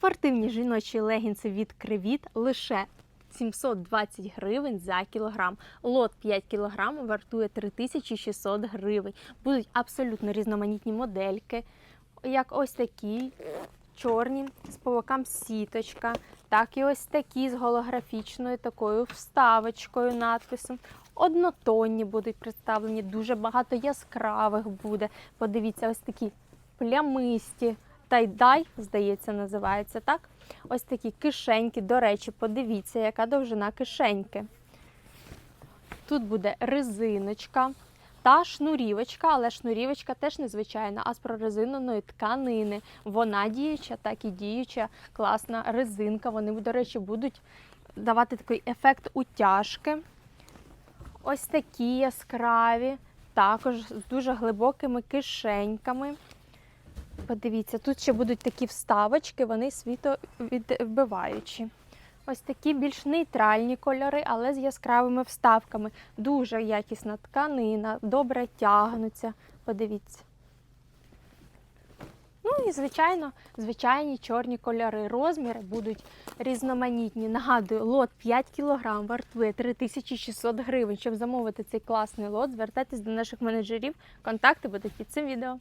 Спортивні жіночі легінси від Кривіт лише 720 гривень за кілограм. Лот 5 кілограм вартує 3600 гривень. Будуть абсолютно різноманітні модельки, як ось такі чорні з по бокам сіточка, так і ось такі з голографічною такою вставочкою, надписом. Однотонні будуть представлені, дуже багато яскравих буде. Подивіться, ось такі плямисті. Тайдай, здається, називається так. Ось такі кишеньки. До речі, подивіться, яка довжина кишеньки. Тут буде резиночка та шнурівочка, але шнурівочка теж незвичайна, а з прорезиненої тканини. Вона діюча, так і діюча, класна резинка. Вони, до речі, будуть давати такий ефект утяжки. Ось такі яскраві, також з дуже глибокими кишеньками. Подивіться, тут ще будуть такі вставочки, вони світовідбиваючі. Ось такі більш нейтральні кольори, але з яскравими вставками. Дуже якісна тканина, добре тягнуться. Подивіться. Ну і, звичайно, звичайні чорні кольори. Розміри будуть різноманітні. Нагадую, лот 5 кг вартує 3600 гривень. Щоб замовити цей класний лот, звертайтесь до наших менеджерів. Контакти будуть під цим відео.